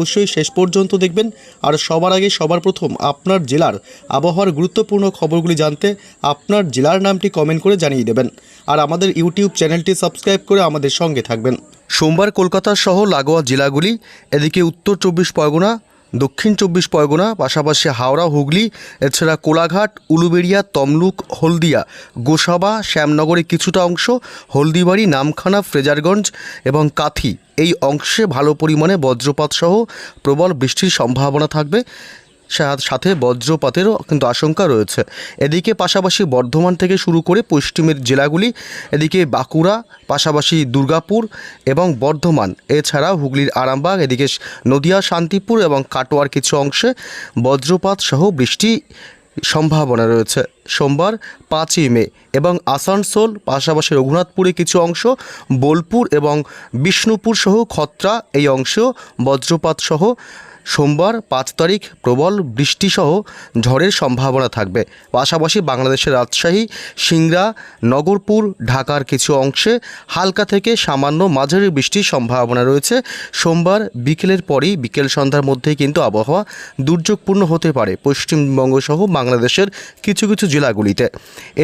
অবশ্যই শেষ পর্যন্ত দেখবেন। আর সবার আগে সবার প্রথম আপনার জেলার আবহাওয়ার গুরুত্বপূর্ণ খবরগুলি জানতে আপনার জেলার নামটি কমেন্ট করে জানিয়ে দেবেন। আর আমাদের ইউটিউব চ্যানেলটি সাবস্ক্রাইব করে আমাদের সঙ্গে থাকবেন। সোমবার কলকাতা সহ লাগোয়া জেলাগুলি, এদিকে উত্তর চব্বিশ পরগনা দক্ষিণ চব্বিশ পরগনা, পাশাপাশি হাওড়া, হুগলি, এছাড়া কোলাঘাট, উলুবেড়িয়া, তমলুক, হলদিয়া, গোসাবা, শ্যামনগরের কিছুটা অংশ, হলদিবাড়ি, নামখানা, ফ্রেজারগঞ্জ এবং কাথি। এই অংশে ভালো পরিমাণে বজ্রপাতসহ প্রবল বৃষ্টির সম্ভাবনা থাকবে। সাথে বজ্রপাতেরও কিন্তু আশঙ্কা রয়েছে। এদিকে পাশাপাশি বর্ধমান থেকে শুরু করে পশ্চিমের জেলাগুলি, এদিকে বাঁকুড়া, পাশাপাশি দুর্গাপুর এবং বর্ধমান এছাড়া হুগলির আরামবাগ, এদিকে নদিয়া, শান্তিপুর এবং কাটোয়ার কিছু অংশে বজ্রপাত সহ বৃষ্টি সম্ভাবনা রয়েছে। সোমবার পাঁচই মে এবং আসানসোল, পাশাপাশি রঘুনাথপুরে কিছু অংশ, বোলপুর এবং বিষ্ণুপুর সহ খত্রা এই অংশেও বজ্রপাত সহ সোমবার পাঁচ তারিখ প্রবল বৃষ্টিসহ ঝড়ের সম্ভাবনা থাকবে। পাশাপাশি বাংলাদেশের রাজশাহী, সিংড়া, নগরপুর, ঢাকার কিছু অংশে হালকা থেকে সামান্য মাঝারি বৃষ্টির সম্ভাবনা রয়েছে। সোমবার বিকেলের পরেই বিকেল সন্ধ্যার মধ্যেই কিন্তু আবহাওয়া দুর্যোগপূর্ণ হতে পারে পশ্চিমবঙ্গ সহ বাংলাদেশের কিছু কিছু জেলাগুলিতে।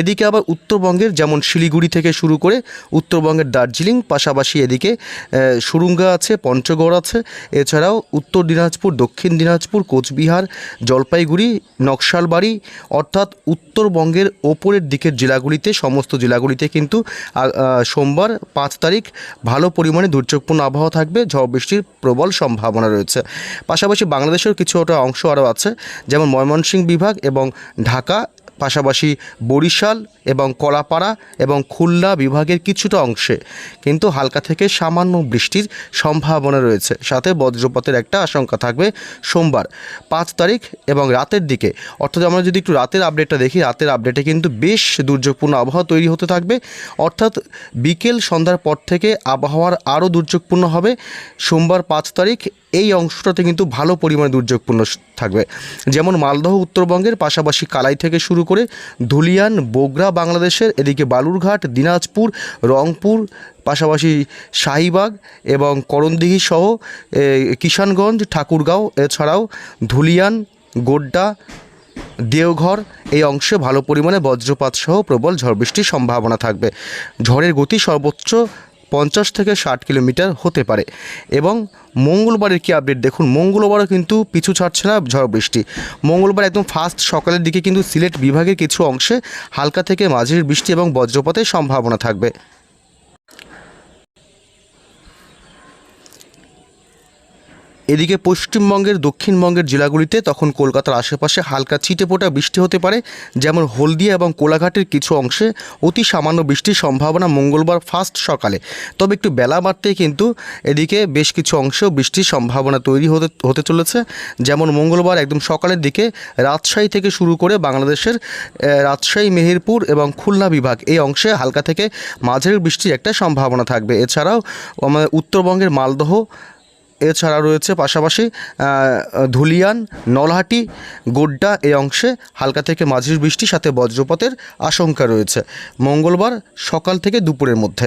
এদিকে আবার উত্তরবঙ্গের যেমন শিলিগুড়ি থেকে শুরু করে উত্তরবঙ্গের দার্জিলিং, পাশাপাশি এদিকে সুরুঙ্গা আছে, পঞ্চগড় আছে। এছাড়াও উত্তর দিনাজপুর দক্ষিণ দিনাজপুর, কোচবিহার, জলপাইগুড়ি, নকশালবাড়ি অর্থাৎ উত্তরবঙ্গের ওপরের দিকের জেলাগুলিতে, সমস্ত জেলাগুলিতে কিন্তু সোমবার পাঁচ তারিখ ভালো পরিমাণে দুর্যোগপূর্ণ আবহাওয়া থাকবে, ঝড় বৃষ্টির প্রবল সম্ভাবনা রয়েছে। পাশাপাশি বাংলাদেশের কিছুটা অংশ আরও আছে, যেমন ময়মনসিংহ বিভাগ এবং ঢাকা পাশাপাশি বরিশাল এবং কলাপাড়া এবং খুলনা বিভাগের কিছুটা অংশে। কিন্তু হালকা থেকে সামান্য বৃষ্টির সম্ভাবনা রয়েছে। সাথে বজ্রপাতের একটা আশঙ্কা থাকবে সোমবার, পাঁচ তারিখ এবং রাতের দিকে। অর্থাৎ আমরা যদি একটু রাতের আপডেটটা দেখি, রাতের আপডেটে কিন্তু বেশ দুর্যোগপূর্ণ আবহাওয়া তৈরি হতে থাকবে। অর্থাৎ বিকেল সন্ধ্যার পর থেকে আবহাওয়ার আরও দুর্যোগপূর্ণ হবে। সোমবার পাঁচ তারিখ এই অংশটাতে কিন্তু ভালো পরিমাণে দুর্যোগপূর্ণ থাকবে। যেমন মালদহ উত্তরবঙ্গের পাশাপাশি কালাই থেকে শুরু করে ধুলিয়ান বগুড়া বাংলাদেশের, এদিকে বালুরঘাট, দিনাজপুর, রংপুর, পাশাপাশি শাহিবাগ এবং করণদিঘি সহ কিষানগঞ্জ, ঠাকুরগাঁও, এছাড়াও ধুলিয়ান, গোড্ডা, দেওঘর এই অংশে ভালো পরিমাণে বজ্রপাত সহ প্রবল ঝড় বৃষ্টির সম্ভাবনা থাকবে। ঝড়ের গতি সর্বোচ্চ পঞ্চাশ থেকে ষাট কিলোমিটার হতে পারে। এবং মঙ্গলবারের কি আপডেট দেখুন, মঙ্গলবারও কিন্তু পিছু ছাড়ছে না ঝড় বৃষ্টি। মঙ্গলবার একদম ফার্স্ট সকালের দিকে কিন্তু সিলেট বিভাগের কিছু অংশে হালকা থেকে মাঝির বৃষ্টি এবং বজ্রপাতের সম্ভাবনা থাকবে। এদিকে পশ্চিমবঙ্গের, দক্ষিণবঙ্গের জেলাগুলিতে তখন কলকাতার আশেপাশে হালকা ছিটেফোঁটা বৃষ্টি হতে পারে, যেমন হলদিয়া এবং কোলাঘাটের কিছু অংশে অতি সামান্য বৃষ্টির সম্ভাবনা মঙ্গলবার ফার্স্ট সকালে। তবে একটু বেলা বাড়তেই কিন্তু এদিকে বেশ কিছু অংশেও বৃষ্টির সম্ভাবনা তৈরি হতে হতে চলেছে। যেমন মঙ্গলবার একদম সকালের দিকে রাজশাহী থেকে শুরু করে বাংলাদেশের রাজশাহী, মেহেরপুর এবং খুলনা বিভাগ এই অংশে হালকা থেকে মাঝারি বৃষ্টির একটা সম্ভাবনা থাকবে। এছাড়াও আমাদের উত্তরবঙ্গের মালদহ এছাড়া রয়েছে পাশাপাশি ধুলিয়ান, নলহাটি, গোড্ডা এই অংশে হালকা থেকে মাঝির বৃষ্টির সাথে বজ্রপাতের আশঙ্কা রয়েছে। মঙ্গলবার সকাল থেকে দুপুরের মধ্যে।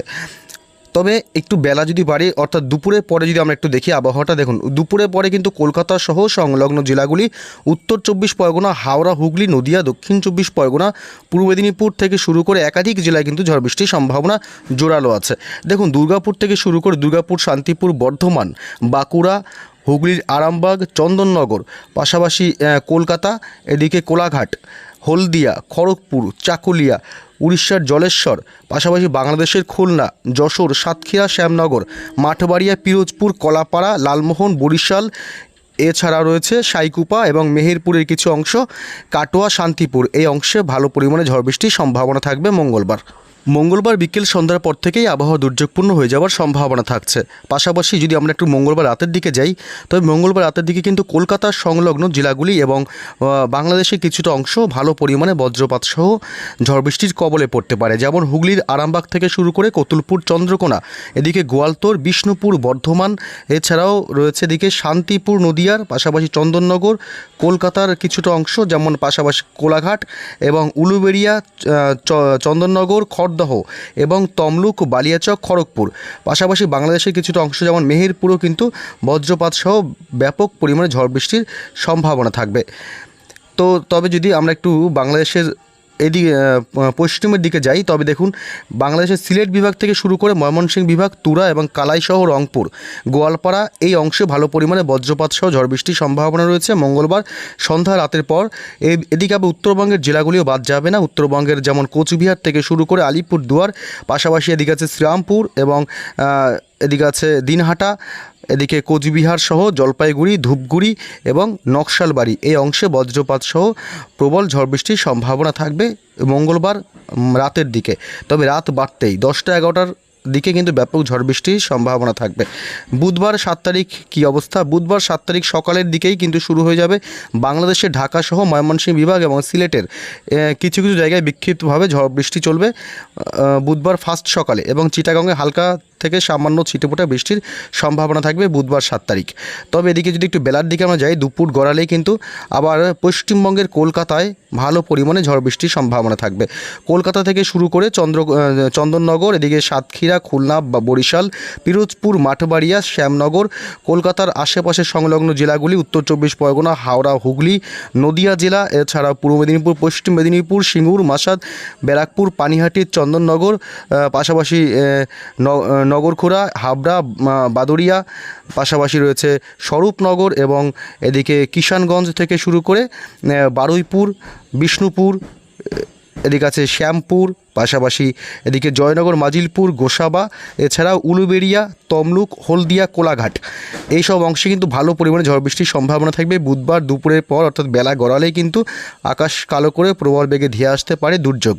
তবে একটু বেলা যদি বাড়ে, অর্থাৎ দুপুরের পরে যদি আমরা একটু দেখি আবহাওয়াটা, দেখুন, দুপুরের পরে কিন্তু কলকাতা সহ সংলগ্ন জেলাগুলি, উত্তর চব্বিশ পরগনা, হাওড়া, হুগলি, নদিয়া, দক্ষিণ চব্বিশ পরগনা, পূর্ব মেদিনীপুর থেকে শুরু করে একাধিক জেলায় কিন্তু ঝড় বৃষ্টির সম্ভাবনা জোরালো আছে। দেখুন, দুর্গাপুর থেকে শুরু করে দুর্গাপুর, শান্তিপুর, বর্ধমান, বাঁকুড়া, হুগলির আরামবাগ, চন্দননগর, পাশাপাশি কলকাতা, এদিকে কোলাঘাট হলদিয়া, খড়গপুর, চাকুলিয়া, উড়িষ্যার জলেশ্বর, পাশাপাশি বাংলাদেশের খুলনা, যশোর, সাতক্ষীরা, শ্যামনগর, মাঠবাড়িয়া, পিরোজপুর, কলাপাড়া, লালমোহন, বরিশাল, এছাড়া রয়েছে সাইকুপা এবং মেহেরপুরের কিছু অংশ, কাটোয়া, শান্তিপুর। এই অংশে ভালো পরিমাণে ঝড় বৃষ্টির সম্ভাবনা থাকবে মঙ্গলবার। মঙ্গলবার বিকেল সন্ধ্যার পর থেকেই আবহাওয়া দুর্যোগপূর্ণ হয়ে যাওয়ার সম্ভাবনা থাকছে। পাশাপাশি যদি আমরা একটু মঙ্গলবার রাতের দিকে যাই, তবে মঙ্গলবার রাতের দিকে কিন্তু কলকাতার সংলগ্ন জেলাগুলি এবং বাংলাদেশের কিছুটা অংশ ভালো পরিমাণে বজ্রপাত সহ ঝড় বৃষ্টির কবলে পড়তে পারে। যেমন হুগলির আরামবাগ থেকে শুরু করে কতুলপুর, চন্দ্রকোনা, এদিকে গোয়ালতোর, বিষ্ণুপুর, বর্ধমান, এছাড়াও রয়েছে এদিকে শান্তিপুর, নদিয়ার, পাশাপাশি চন্দননগর, কলকাতার কিছুটা অংশ, যেমন পাশাপাশি কোলাঘাট এবং উলুবেড়িয়া চন্দননগর চন্দননগর খড়দহ এবং তমলুক, বালিয়াচক, খড়গপুর। পাশাপাশি বাংলাদেশের কিছুটা অংশ যেমন মেহেরপুরও কিন্তু বজ্রপাত সহ ব্যাপক পরিমাণে ঝড় বৃষ্টির সম্ভাবনা থাকবে। তো তবে যদি আমরা একটু বাংলাদেশের এদিকে পশ্চিমের দিকে যাই, তবে দেখুন, বাংলাদেশের সিলেট বিভাগ থেকে শুরু করে ময়মনসিংহ বিভাগ, তুরা এবং কালাইসহ রংপুর, গোয়ালপাড়া এই অংশে ভালো পরিমাণে বজ্রপাত সহ ঝড় বৃষ্টির সম্ভাবনা রয়েছে। মঙ্গলবার সন্ধ্যা রাতের পর এদিকে আবার উত্তরবঙ্গের জেলাগুলিও বাদ যাবে না। উত্তরবঙ্গের যেমন কোচবিহার থেকে শুরু করে আলিপুর দুয়ার পাশাপাশি এদিকে আছে শ্রীরামপুর এবং এদিকে আছে দিনহাটা এদিকে কোচবিহার সহ জলপাইগুড়ি, ধূপগুড়ি এবং নকশালবাড়ি এই অংশে বজ্রপাত সহ প্রবল ঝড় বৃষ্টির সম্ভাবনা থাকবে মঙ্গলবার রাতের দিকে। তবে রাত বাড়তেই দশটা এগারোটার দিকে কিন্তু ব্যাপক ঝড় বৃষ্টির সম্ভাবনা থাকবে। বুধবার সাত তারিখ কী অবস্থা? বুধবার সাত তারিখ সকালের দিকেই কিন্তু শুরু হয়ে যাবে বাংলাদেশের ঢাকা সহ ময়মনসিংহ বিভাগ এবং সিলেটের কিছু কিছু জায়গায় বিক্ষিপ্তভাবে ঝড় বৃষ্টি চলবে। বুধবার ফার্স্ট সকালে এবং চিটাগংয়ে হালকা থেকে সামান্য ছিটেফোঁটা বৃষ্টির সম্ভাবনা থাকবে বুধবার সাত তারিখ। তবে এদিকে যদি একটু বেলার দিকে আমরা যাই, দুপুর গড়ালেই কিন্তু আবার পশ্চিমবঙ্গের কলকাতায় ভালো পরিমাণে ঝড় বৃষ্টির সম্ভাবনা থাকবে। কলকাতা থেকে শুরু করে চন্দ্র চন্দননগর, এদিকে সাতক্ষীরা, খুলনা বরিশাল, পিরোজপুর, মাঠবাড়িয়া, শ্যামনগর, কলকাতার আশেপাশের সংলগ্ন জেলাগুলি, উত্তর চব্বিশ পরগনা, হাওড়া, হুগলি, নদিয়া জেলা এছাড়া পূর্ব মেদিনীপুর, পশ্চিম মেদিনীপুর, সিঙ্গুর, মাসাদ, ব্যারাকপুর, পানিহাটি, চন্দননগর পাশাপাশি নগরখোড়া, হাবড়া বাদুরিয়া পাশাপাশি রয়েছে স্বরূপনগর এবং এদিকে কিষানগঞ্জ থেকে শুরু করে বারুইপুর, বিষ্ণুপুর এদিকে আছে শ্যামপুর, পাশাপাশি এদিকে জয়নগর, মাজিলপুর, গোসাবা, এছাড়াও উলুবেড়িয়া তমলুক, হলদিয়া, কোলাঘাট। এই সব অংশে কিন্তু ভালো পরিমাণে ঝড় বৃষ্টির সম্ভাবনা থাকবে। বুধবার দুপুরের পর, অর্থাৎ বেলা গড়ালেই কিন্তু আকাশ কালো করে প্রবল বেগে ধেয়ে আসতে পারে দুর্যোগ।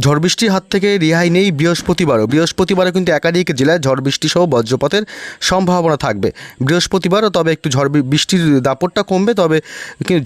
ঝড় বৃষ্টির হাত থেকে রেহাই নেই বৃহস্পতিবারও। বৃহস্পতিবারও কিন্তু একাধিক জেলায় ঝড় বৃষ্টি সহ বজ্রপাতের সম্ভাবনা থাকবে। বৃহস্পতিবারও তবে একটু ঝড় বৃষ্টির দাপটটা কমবে, তবে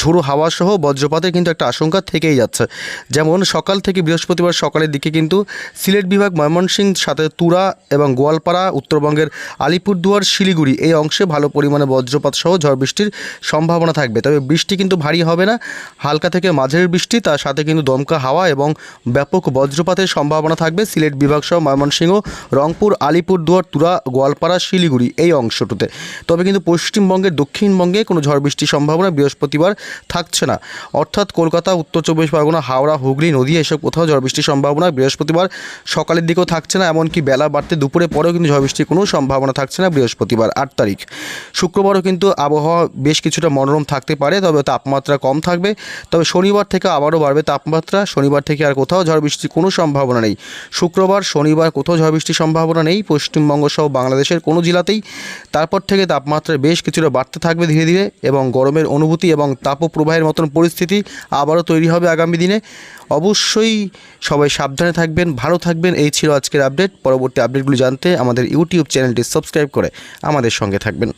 ঝোড়ো হাওয়া সহ বজ্রপাতের কিন্তু একটা আশঙ্কা থেকেই যাচ্ছে। যেমন সকাল থেকে বৃহস্পতিবার সকালের দিকে কিন্তু সিলেট বিভাগ, ময়মনসিংহ, সাথে তুরা এবং গোয়ালপাড়া, উত্তরবঙ্গের আলিপুরদুয়ার, শিলিগুড়ি। এই অংশে ভালো পরিমাণে বজ্রপাত সহ ঝড় বৃষ্টির সম্ভাবনা থাকবে। তবে বৃষ্টি কিন্তু ভারী হবে না। হালকা থেকে মাঝের বৃষ্টি, তার সাথে কিন্তু দমকা হাওয়া এবং ব্যাপক বজ্রপাতের সম্ভাবনা থাকবে সিলেট বিভাগ সহ ময়মনসিংহ, রংপুর, আলিপুরদুয়ার, তুরা, গোয়ালপাড়া, শিলিগুড়ি এই অংশটুতে। তবে কিন্তু পশ্চিমবঙ্গের দক্ষিণবঙ্গে কোনো ঝড় বৃষ্টির সম্ভাবনা বৃহস্পতিবার থাকছে না। অর্থাৎ কলকাতা, উত্তর চব্বিশ পরগনা, হাওড়া, হুগলি, নদী এসব কোথাও ঝড় বৃষ্টির সম্ভাবনা বৃহস্পতিবার সকালের দিকেও থাকছে না। এমনকি বেলা বাড়তে দুপুরে পরেও কিন্তু ঝড় বৃষ্টির কোনো সম্ভাবনা থাকছে না বৃহস্পতিবার আট তারিখ। শুক্রবারও কিন্তু আবহাওয়া বেশ কিছুটা মনোরম থাকতে পারে, তবে তাপমাত্রা কম থাকবে। তবে শনিবার থেকে আবারও বাড়বে তাপমাত্রা। শনিবার থেকে আর কোথাও ঝড় বৃষ্টির কোনো সম্ভাবনা নেই। শুক্রবার, শনিবার কোথাও ঝড় বৃষ্টির সম্ভাবনা নেই। পশ্চিমবঙ্গ সহ বাংলাদেশের কোনো জেলাতেই। তারপর থেকে তাপমাত্রা বেশ কিছুটা বাড়তে থাকবে ধীরে ধীরে এবং গরমের অনুভূতি এবং তাপপ্রবাহের মতন পরিস্থিতি আবারও তৈরি হবে আগামী দিনে। অবশ্যই সবাই সাবধানে থাকবেন, ভালো থাকবেন। এই ছিল আজকের আপডেট পরবর্তী আপডেটগুলি জানতে আমাদের ইউটিউব চ্যানেলটি সাবস্ক্রাইব করে আমাদের সঙ্গে থাকবেন।